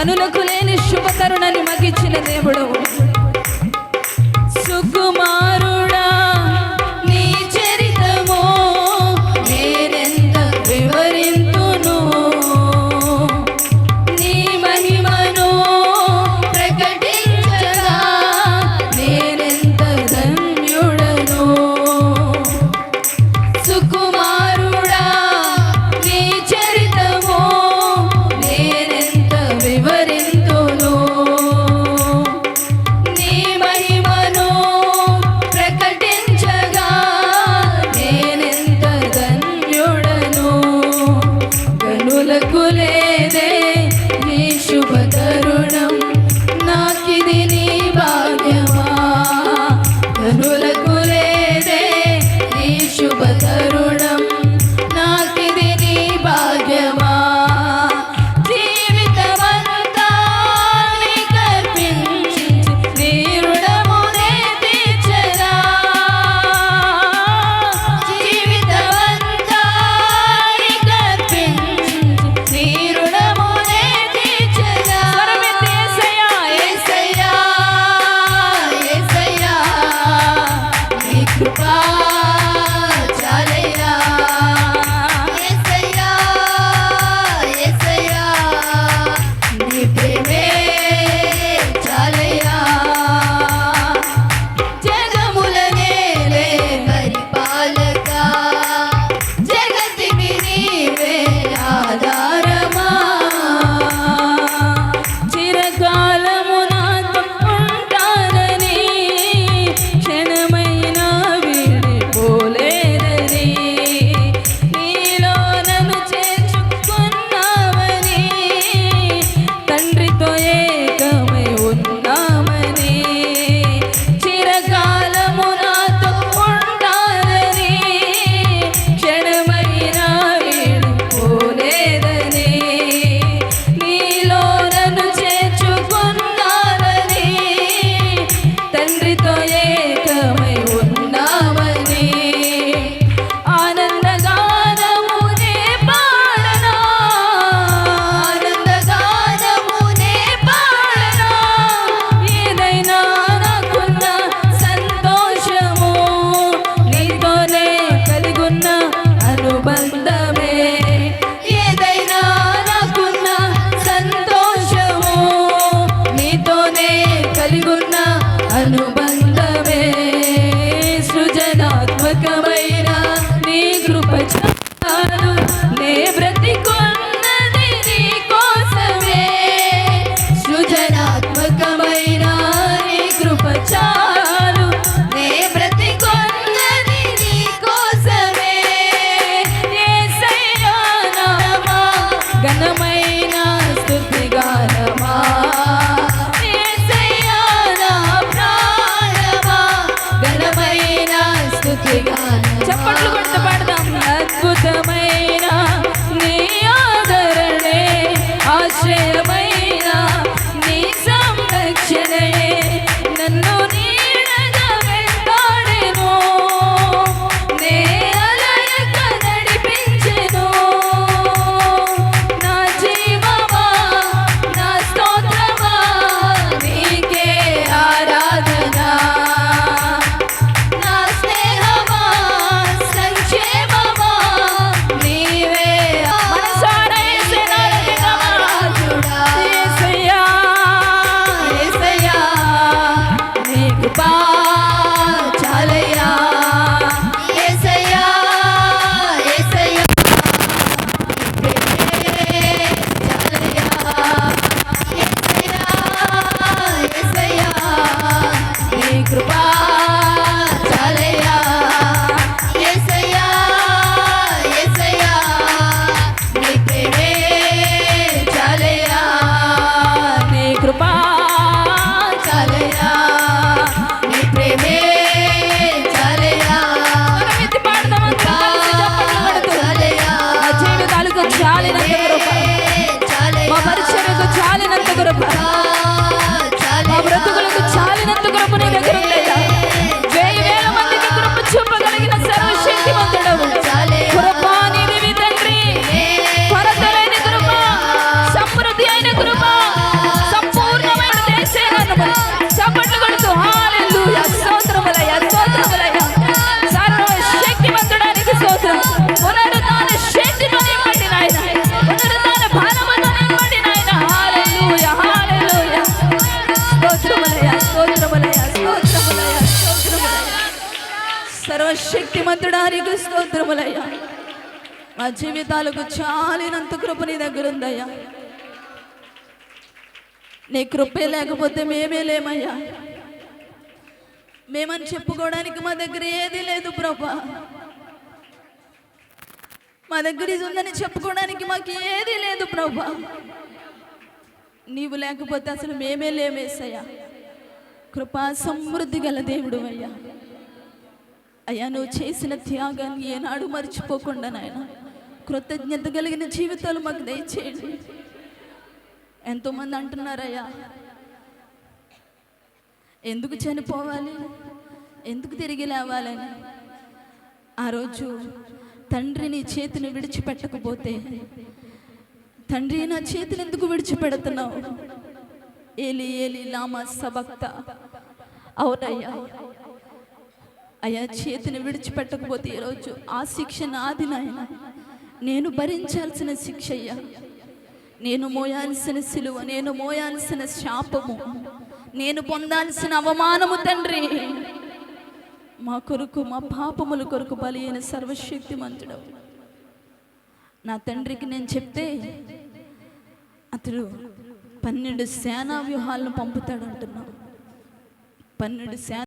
కనులకు లేని శుభకరుణని మగిచ్చిన దేవుడు Hallelujah. అద్భుతమైన facciale da eh, సర్వశక్తిమంతుడానికి స్తోత్రములయ్యా. మా జీవితాలకు చాలినంత కృప నీ దగ్గర ఉందయ్యా. నీ కృపే లేకపోతే మేమే లేమయ్యా. మేమని చెప్పుకోవడానికి మా దగ్గర ఏది లేదు ప్రభా. మా దగ్గర ఇది ఉందని చెప్పుకోవడానికి మాకు ఏది లేదు ప్రభా. నీవు లేకపోతే అసలు మేమే లేమేసయ్యా. కృపా సమృద్ధి గల దేవుడు అయ్యా. అయ్యా నువ్వు చేసిన త్యాగాన్ని ఏనాడు మర్చిపోకుండా నాయన కృతజ్ఞత కలిగిన జీవితాలు మాకు దయచేయండి. ఎంతోమంది అంటున్నారయ్యా ఎందుకు చనిపోవాలి ఎందుకు తిరిగి లేవాలని. ఆ రోజు తండ్రి నీ చేతిని విడిచిపెట్టకపోతే తండ్రి నా చేతిని ఎందుకు విడిచిపెడుతున్నావు? ఏలి ఏలి లామా సబక్త అవునయ్యా అయ్యా చేతిని విడిచిపెట్టకపోతే ఈరోజు ఆ శిక్ష నాది నాయన. నేను భరించాల్సిన శిక్ష అయ్యా. నేను మోయాల్సిన సిలువ నేను మోయాల్సిన శాపము నేను పొందాల్సిన అవమానము తండ్రి. మా కొరకు మా పాపముల కొరకు బలి అయిన సర్వశక్తిమంతుడు నా తండ్రికి నేను చెప్తే అతడు పన్నెండు సేనా వ్యూహాలను పంపుతాడు అంటున్నాను పన్నెండు సేన